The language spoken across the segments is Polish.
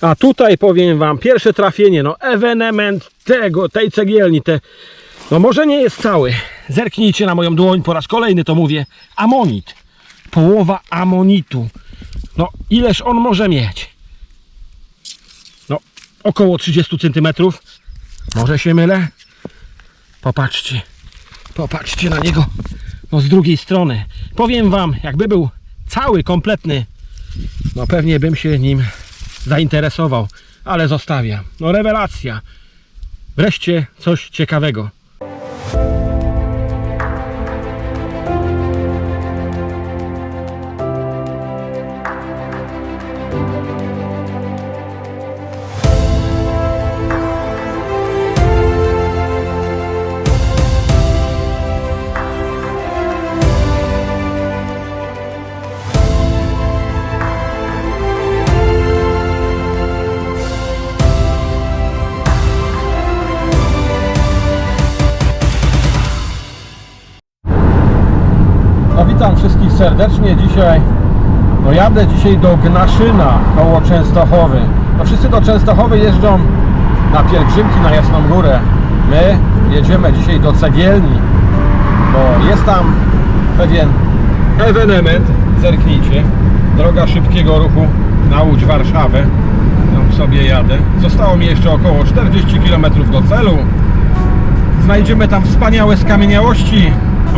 A tutaj powiem wam, pierwsze trafienie, no ewenement tego, tej cegielni, te, no może nie jest cały. Zerknijcie na moją dłoń, po raz kolejny to mówię, amonit. Połowa amonitu. No ileż on może mieć? No około 30 cm. Może się mylę? Popatrzcie. Popatrzcie na niego. No z drugiej strony. Powiem wam, jakby był cały, kompletny, no pewnie bym się nim zainteresował, ale zostawiam. No rewelacja. Wreszcie coś ciekawego. Dzisiaj no jadę dzisiaj do Gnaszyna koło Częstochowy. No wszyscy do Częstochowy jeżdżą na pielgrzymki na Jasną Górę. My jedziemy dzisiaj do Cegielni, bo jest tam pewien ewenement. Zerknijcie. Droga szybkiego ruchu na Łódź Warszawę. Tam sobie jadę. Zostało mi jeszcze około 40 km do celu. Znajdziemy tam wspaniałe skamieniałości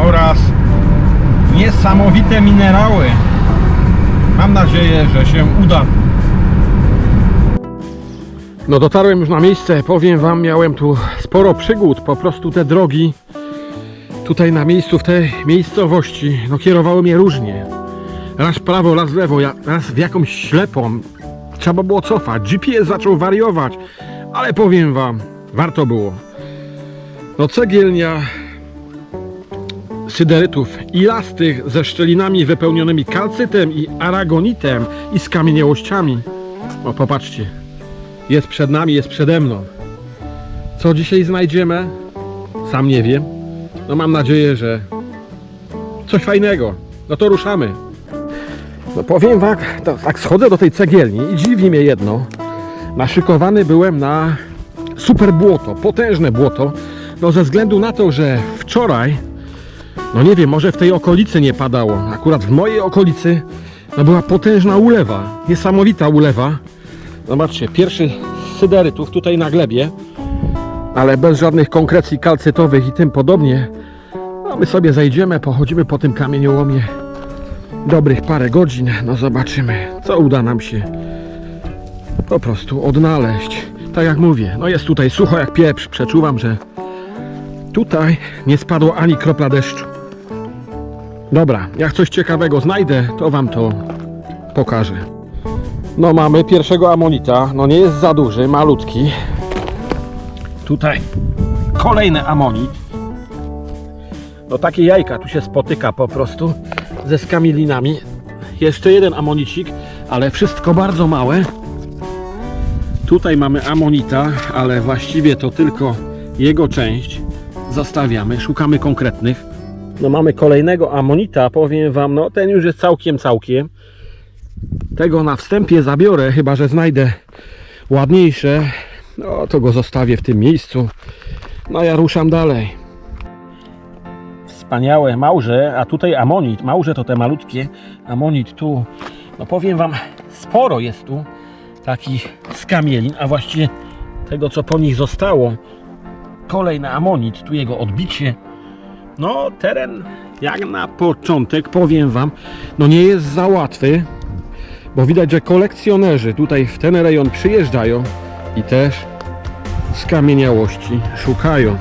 oraz niesamowite minerały. Mam nadzieję, że się uda. No dotarłem już na miejsce, powiem wam, miałem tu sporo przygód, po prostu te drogi tutaj na miejscu, w tej miejscowości, no kierowały mnie różnie. Raz prawo, raz lewo, raz w jakąś ślepą. Trzeba było cofać, GPS zaczął wariować, ale powiem wam, warto było. No cegielnia syderytów ilastych ze szczelinami wypełnionymi kalcytem i aragonitem i skamieniałościami. O, popatrzcie. Jest przed nami, jest przede mną. Co dzisiaj znajdziemy? Sam nie wiem. No mam nadzieję, że coś fajnego. No to ruszamy. No powiem wam, tak schodzę do tej cegielni i dziwi mnie jedno. Naszykowany byłem na super błoto, potężne błoto. No ze względu na to, że wczoraj no nie wiem, może w tej okolicy nie padało. Akurat w mojej okolicy no była potężna ulewa. Niesamowita ulewa. Zobaczcie, pierwszy z syderytów tutaj na glebie, ale bez żadnych konkrecji kalcytowych i tym podobnie. No my sobie zajdziemy, pochodzimy po tym kamieniołomie dobrych parę godzin. No zobaczymy, co uda nam się po prostu odnaleźć. Tak jak mówię, no jest tutaj sucho jak pieprz. Przeczuwam, że tutaj nie spadło ani kropla deszczu. Dobra, jak coś ciekawego znajdę, to wam to pokażę. No mamy pierwszego amonita, no nie jest za duży, malutki. Tutaj kolejny amonit. No takie jajka tu się spotyka po prostu ze skamielinami. Jeszcze jeden amonicik, ale wszystko bardzo małe. Tutaj mamy amonita, ale właściwie to tylko jego część. Zostawiamy, szukamy konkretnych. No mamy kolejnego amonita, powiem wam, no ten już jest całkiem, całkiem. Tego na wstępie zabiorę, chyba że znajdę ładniejsze. No to go zostawię w tym miejscu. No ja ruszam dalej. Wspaniałe małże, a tutaj amonit. Małże to te malutkie. Amonit tu, no powiem wam, sporo jest tu takich skamielin, a właściwie tego co po nich zostało. Kolejny amonit, tu jego odbicie. No, teren jak na początek, powiem Wam, no nie jest za łatwy, bo widać, że kolekcjonerzy tutaj w ten rejon przyjeżdżają i też skamieniałości szukają.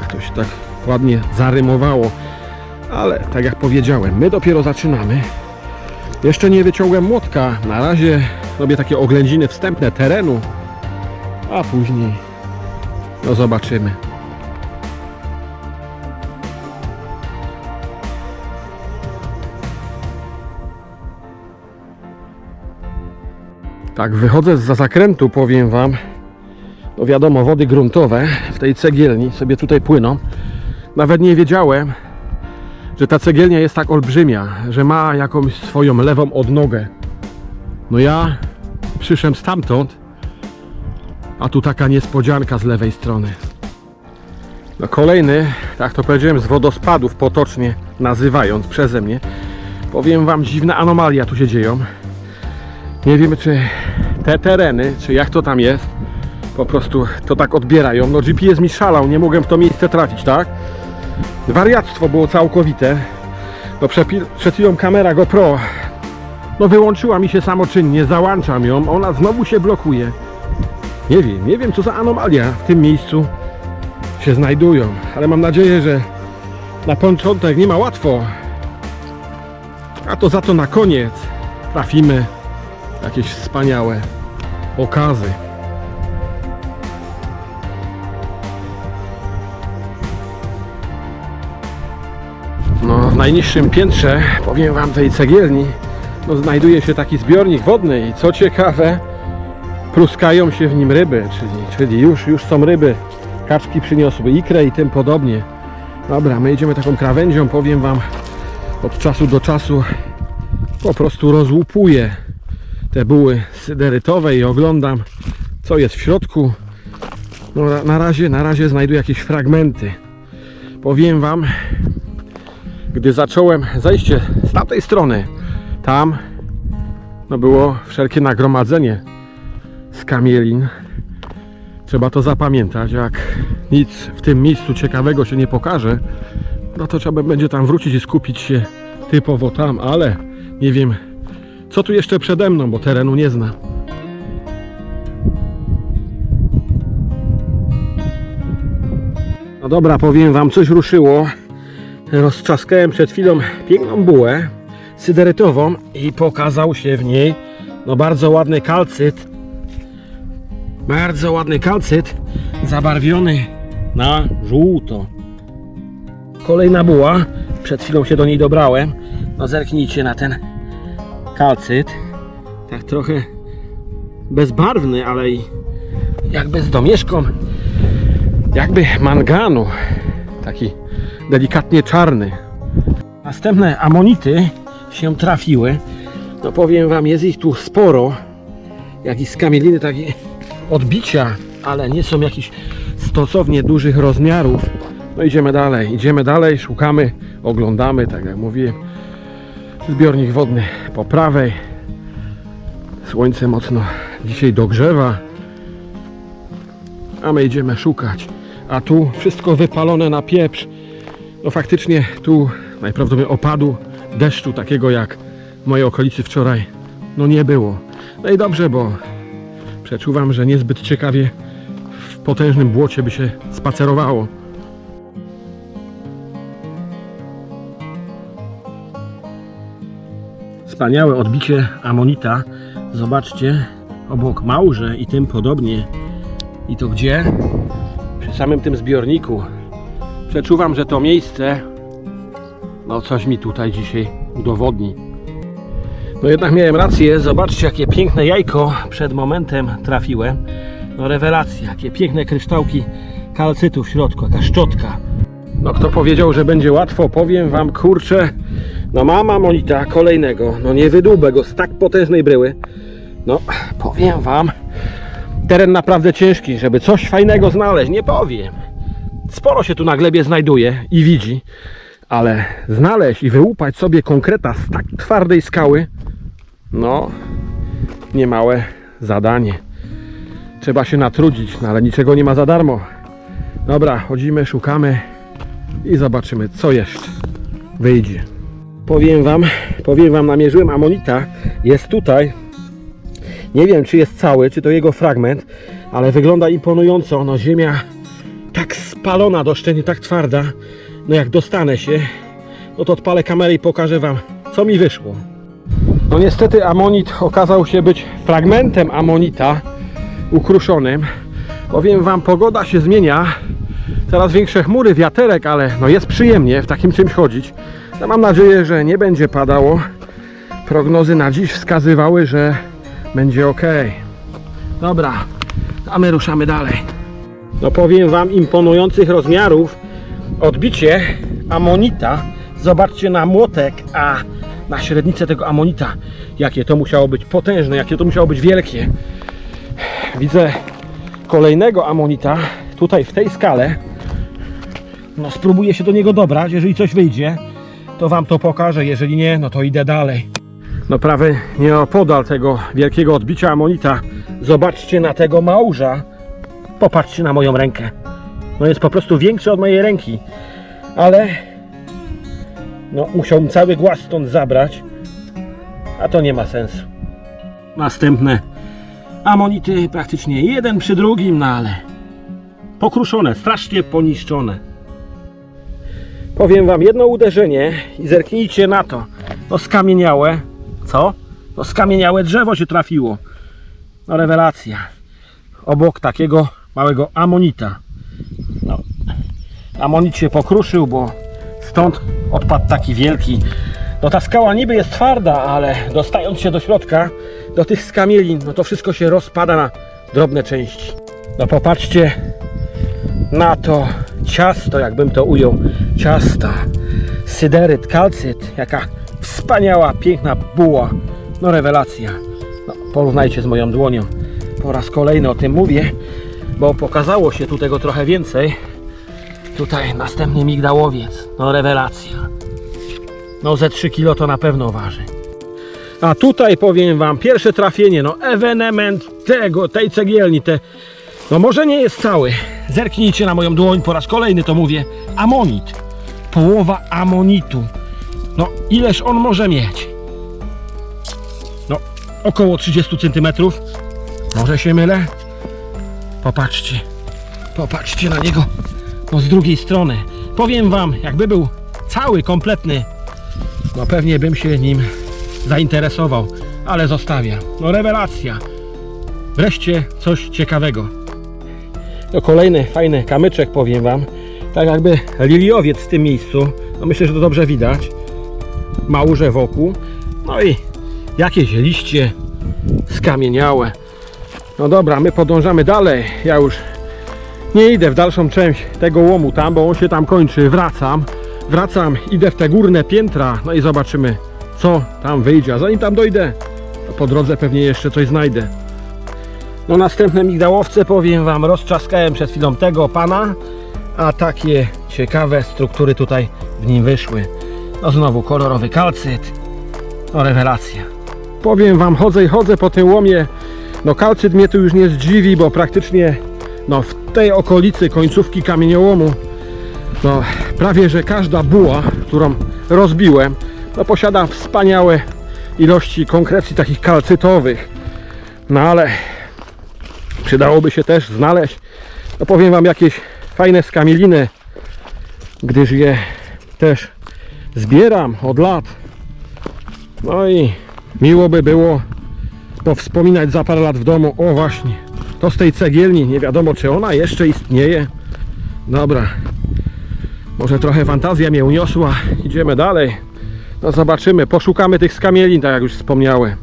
Jak to się tak ładnie zarymowało. Ale tak jak powiedziałem, my dopiero zaczynamy. Jeszcze nie wyciągłem młotka. Na razie robię takie oględziny wstępne terenu, a później no zobaczymy. Tak, wychodzę za zakrętu, powiem Wam. No wiadomo, wody gruntowe w tej cegielni sobie tutaj płyną. Nawet nie wiedziałem, że ta cegielnia jest tak olbrzymia, że ma jakąś swoją lewą odnogę. No ja przyszedłem stamtąd, A tu taka niespodzianka z lewej strony. No kolejny, tak to powiedziałem, z wodospadów potocznie nazywając przeze mnie. Powiem wam, dziwne anomalia tu się dzieją. Nie wiemy, czy te tereny, czy jak to tam jest, po prostu to tak odbierają. No GPS mi szalał, nie mogłem w to miejsce trafić, tak? Wariactwo było całkowite. No przed chwilą kamera GoPro no wyłączyła mi się samoczynnie, załączam ją, ona znowu się blokuje. Nie wiem, nie wiem co za anomalia w tym miejscu się znajdują, ale mam nadzieję, że na początek nie ma łatwo, a to za to na koniec trafimy jakieś wspaniałe okazy. No, w najniższym piętrze, powiem Wam, tej cegielni, no, znajduje się taki zbiornik wodny i co ciekawe, pluskają się w nim ryby, czyli, czyli już, już są ryby. Kaczki przyniosły ikrę i tym podobnie. Dobra, my idziemy taką krawędzią, powiem Wam, od czasu do czasu po prostu rozłupuję te buły syderytowe i oglądam, co jest w środku. No, na- razie, na razie znajduję jakieś fragmenty. Powiem Wam, gdy zacząłem zejście z tamtej strony, tam no było wszelkie nagromadzenie skamielin. Trzeba to zapamiętać, jak nic w tym miejscu ciekawego się nie pokaże, no to trzeba będzie tam wrócić i skupić się typowo tam, ale nie wiem co tu jeszcze przede mną, bo terenu nie znam. No dobra, powiem wam, coś ruszyło. Rozczaskałem przed chwilą piękną bułę syderytową i pokazał się w niej no bardzo ładny kalcyt. Bardzo ładny kalcyt zabarwiony na żółto. Kolejna buła. Przed chwilą się do niej dobrałem. No zerknijcie na ten kalcyt. Tak trochę bezbarwny, ale i jakby z domieszką jakby manganu. Taki delikatnie czarny. Następne amonity się trafiły. No powiem wam, jest ich tu sporo. Jak i z kamieliny takie odbicia, ale nie są jakichś stosownie dużych rozmiarów. No idziemy dalej, idziemy dalej, szukamy, oglądamy, tak jak mówiłem. Zbiornik wodny po prawej. Słońce mocno dzisiaj dogrzewa. A my idziemy szukać. A tu wszystko wypalone na pieprz. No faktycznie tu najprawdopodobniej opadu deszczu takiego jak w mojej okolicy wczoraj no nie było. No i dobrze, bo przeczuwam, że niezbyt ciekawie w potężnym błocie by się spacerowało. Wspaniałe odbicie amonita. Zobaczcie, obok małże i tym podobnie. I to gdzie? Przy samym tym zbiorniku. Przeczuwam, że to miejsce no coś mi tutaj dzisiaj udowodni. No jednak miałem rację, zobaczcie jakie piękne jajko przed momentem trafiłem. No rewelacja, jakie piękne kryształki kalcytu w środku, jaka szczotka. No kto powiedział, że będzie łatwo, powiem wam, kurczę, no mam amonita kolejnego, no nie wydłubę go z tak potężnej bryły. No, powiem wam, teren naprawdę ciężki, żeby coś fajnego znaleźć, nie powiem. Sporo się tu na glebie znajduje i widzi, ale znaleźć i wyłupać sobie konkreta z tak twardej skały, no, niemałe zadanie. Trzeba się natrudzić, no ale niczego nie ma za darmo. Dobra, chodzimy, szukamy i zobaczymy, co jeszcze wyjdzie. Powiem wam, powiem wam, namierzyłem amonita, jest tutaj. Nie wiem, czy jest cały, czy to jego fragment, ale wygląda imponująco. No, ziemia tak spalona do szczęścia, tak twarda. No, jak dostanę się, no to odpalę kamerę i pokażę wam, co mi wyszło. No, niestety, amonit okazał się być fragmentem amonita ukruszonym. Powiem wam, pogoda się zmienia. Coraz większe chmury, wiaterek, ale no jest przyjemnie w takim czymś chodzić. No mam nadzieję, że nie będzie padało. Prognozy na dziś wskazywały, że będzie ok. Dobra, a my ruszamy dalej. No powiem wam imponujących rozmiarów odbicie amonita. Zobaczcie na młotek, a na średnicę tego amonita. Jakie to musiało być potężne, jakie to musiało być wielkie. Widzę kolejnego amonita tutaj w tej skale. No spróbuję się do niego dobrać, jeżeli coś wyjdzie, to wam to pokażę, jeżeli nie, no to idę dalej. No prawie nieopodal tego wielkiego odbicia amonita, zobaczcie na tego małża. Popatrzcie na moją rękę. No jest po prostu większy od mojej ręki. Ale no musiałbym cały głaz stąd zabrać, a to nie ma sensu. Następne amonity praktycznie jeden przy drugim, no ale pokruszone, strasznie poniszczone. Powiem wam jedno uderzenie i zerknijcie na to. No skamieniałe. Co? No skamieniałe drzewo się trafiło. No rewelacja. Obok takiego małego amonita. No, amonit się pokruszył, bo stąd odpadł taki wielki. No ta skała niby jest twarda, ale dostając się do środka, do tych skamielin, no to wszystko się rozpada na drobne części. No popatrzcie na to ciasto, jakbym to ujął. Ciasta, syderyt, kalcyt, jaka wspaniała, piękna buła. No rewelacja. No, porównajcie z moją dłonią. Po raz kolejny o tym mówię, bo pokazało się tu tego trochę więcej. Tutaj następny migdałowiec. No rewelacja. No ze 3 kg to na pewno waży. A tutaj powiem wam, pierwsze trafienie, no ewenement tego, tej cegielni, te, no może nie jest cały. Zerknijcie na moją dłoń, po raz kolejny to mówię, amonit. Połowa amonitu. No ileż on może mieć? No około 30 cm. Może się mylę? Popatrzcie. Popatrzcie na niego. No z drugiej strony. Powiem wam, jakby był cały, kompletny, no pewnie bym się nim zainteresował, ale zostawiam. No rewelacja. Wreszcie coś ciekawego. To kolejny fajny kamyczek, powiem wam. Tak jakby liliowiec w tym miejscu. No myślę, że to dobrze widać. Małże wokół. No i jakieś liście skamieniałe. No dobra, my podążamy dalej. Ja już nie idę w dalszą część tego łomu tam, bo on się tam kończy. Wracam. Wracam, idę w te górne piętra. No i zobaczymy, co tam wyjdzie. A zanim tam dojdę, to po drodze pewnie jeszcze coś znajdę. No następne migdałowce powiem Wam, rozczaskałem przed chwilą tego pana, a takie ciekawe struktury tutaj w nim wyszły. No znowu kolorowy kalcyt, no rewelacja. Powiem Wam, chodzę i chodzę po tym łomie, no kalcyt mnie tu już nie zdziwi, bo praktycznie no w tej okolicy końcówki kamieniołomu, no prawie, że każda buła, którą rozbiłem, no posiada wspaniałe ilości konkrecji takich kalcytowych. No ale przydałoby się też znaleźć, no powiem Wam, jakieś fajne skamieliny, gdyż je też zbieram od lat. No i miło by było powspominać za parę lat w domu. O właśnie, to z tej cegielni, nie wiadomo czy ona jeszcze istnieje. Dobra, może trochę fantazja mnie uniosła. Idziemy dalej. No zobaczymy, poszukamy tych skamielin, tak jak już wspomniałem.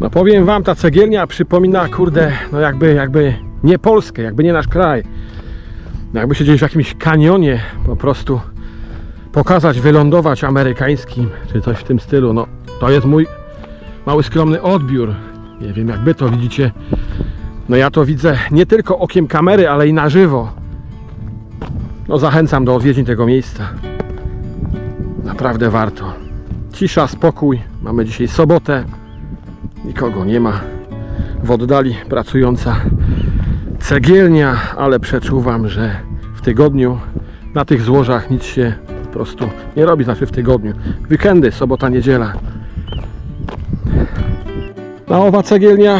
No powiem wam, ta cegielnia przypomina, kurde, no jakby, jakby nie Polskę, jakby nie nasz kraj. No jakby się gdzieś w jakimś kanionie po prostu pokazać, wylądować amerykańskim, czy coś w tym stylu. No to jest mój mały skromny odbiór. Nie wiem jak wy to widzicie. No ja to widzę nie tylko okiem kamery, ale i na żywo. No zachęcam do odwiedzin tego miejsca. Naprawdę warto. Cisza, spokój. Mamy dzisiaj sobotę. Nikogo nie ma. W oddali pracująca cegielnia, ale przeczuwam, że w tygodniu na tych złożach nic się po prostu nie robi, znaczy w tygodniu. Weekendy, sobota, niedziela. A owa cegielnia,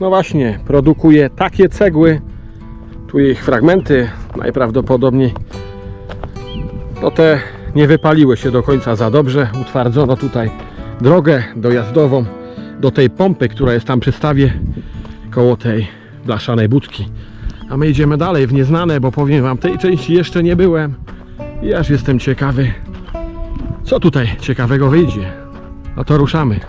no właśnie, produkuje takie cegły, tu ich fragmenty najprawdopodobniej, to te nie wypaliły się do końca za dobrze. Utwardzono tutaj drogę dojazdową do tej pompy, która jest tam przy stawie koło tej blaszanej budki. A my idziemy dalej w nieznane, bo powiem Wam, tej części jeszcze nie byłem i aż jestem ciekawy, co tutaj ciekawego wyjdzie. No to ruszamy.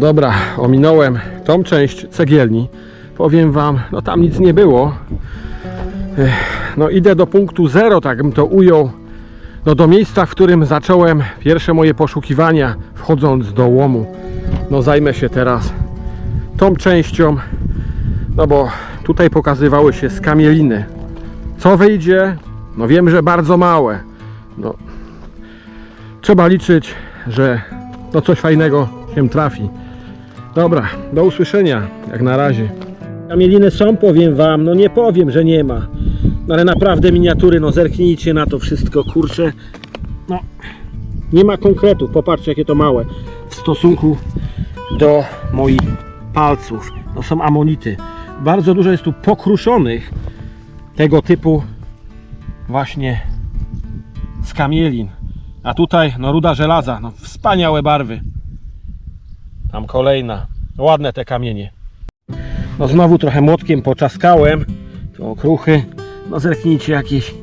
Dobra, ominąłem tą część cegielni. Powiem wam, no tam nic nie było. No idę do punktu zero, tak bym to ujął. No do miejsca, w którym zacząłem pierwsze moje poszukiwania, wchodząc do łomu. No zajmę się teraz tą częścią, no bo tutaj pokazywały się skamieliny. Co wyjdzie? No wiem, że bardzo małe. No, trzeba liczyć, że no coś fajnego się trafi. Dobra, do usłyszenia, jak na razie. Kamieliny są, powiem wam, no nie powiem, że nie ma. No ale naprawdę miniatury, no zerknijcie na to wszystko, kurczę. No, nie ma konkretu, popatrzcie jakie to małe. W stosunku do moich palców. No są amonity. Bardzo dużo jest tu pokruszonych tego typu właśnie skamielin. A tutaj no ruda żelaza, no wspaniałe barwy. Tam kolejna. Ładne te kamienie. No znowu trochę młotkiem poczaskałem. To okruchy. No zerknijcie jakieś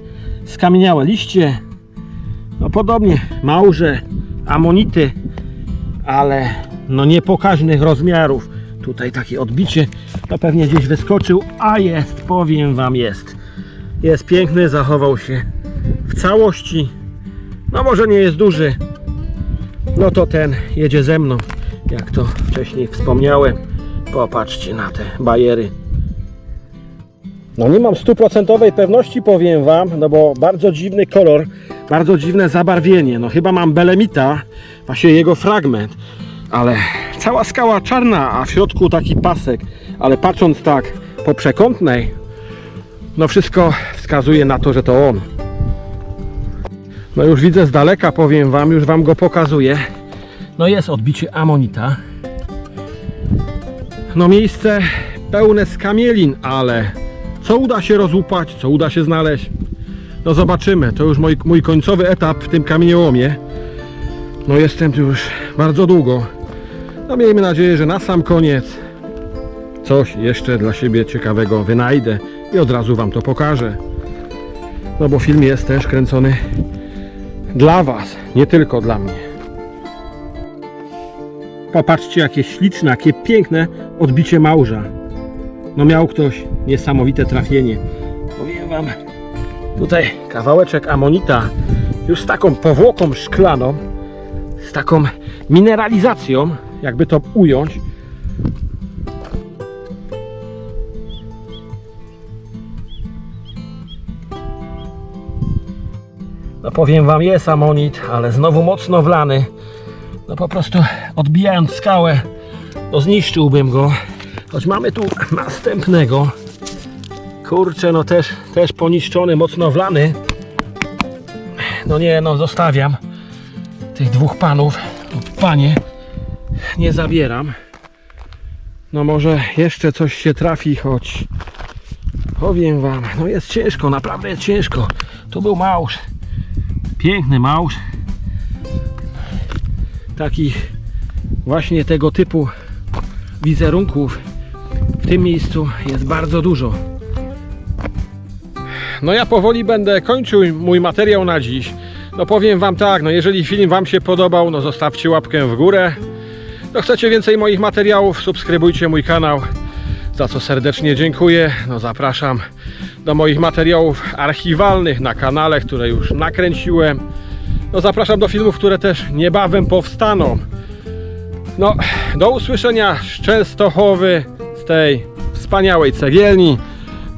skamieniałe liście. No podobnie małże, amonity, ale no niepokaźnych rozmiarów. Tutaj takie odbicie, to pewnie gdzieś wyskoczył, a jest, powiem wam, jest. Jest piękny, zachował się w całości. No może nie jest duży, no to ten jedzie ze mną, jak to wcześniej wspomniałem. Popatrzcie na te bajery. No nie mam stuprocentowej pewności, powiem Wam, no bo bardzo dziwny kolor, bardzo dziwne zabarwienie. No chyba mam belemita, właśnie jego fragment, ale cała skała czarna, a w środku taki pasek. Ale patrząc tak po przekątnej, no wszystko wskazuje na to, że to on. No już widzę z daleka, powiem Wam, już Wam go pokazuję. No jest odbicie amonita. No miejsce pełne skamielin, ale co uda się rozłupać, co uda się znaleźć? No zobaczymy, to już mój, mój końcowy etap w tym kamieniołomie. No jestem tu już bardzo długo. No miejmy nadzieję, że na sam koniec coś jeszcze dla siebie ciekawego wynajdę i od razu Wam to pokażę. No bo film jest też kręcony dla Was, nie tylko dla mnie. Popatrzcie, jakie śliczne, jakie piękne odbicie małża. No miał ktoś niesamowite trafienie. Powiem wam, tutaj kawałeczek amonita już z taką powłoką szklaną, z taką mineralizacją, jakby to ująć. No powiem wam, jest amonit, ale znowu mocno wlany. No po prostu odbijając skałę, to zniszczyłbym go. Choć mamy tu następnego. Kurczę, no też, też poniszczony, mocno wlany. No nie, no zostawiam tych dwóch panów. No, panie, nie zabieram. No może jeszcze coś się trafi, choć powiem wam, no jest ciężko, naprawdę jest ciężko. Tu był małż, piękny małż takich właśnie tego typu wizerunków w tym miejscu jest bardzo dużo. No ja powoli będę kończył mój materiał na dziś. No powiem wam tak, no jeżeli film wam się podobał, no zostawcie łapkę w górę. No chcecie więcej moich materiałów, subskrybujcie mój kanał, za co serdecznie dziękuję. No zapraszam do moich materiałów archiwalnych na kanale, które już nakręciłem. No zapraszam do filmów, które też niebawem powstaną. No, do usłyszenia z Częstochowy, z tej wspaniałej cegielni.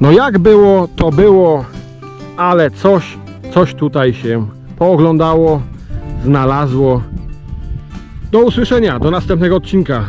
No jak było, to było, ale coś, coś tutaj się pooglądało, znalazło. Do usłyszenia, do następnego odcinka.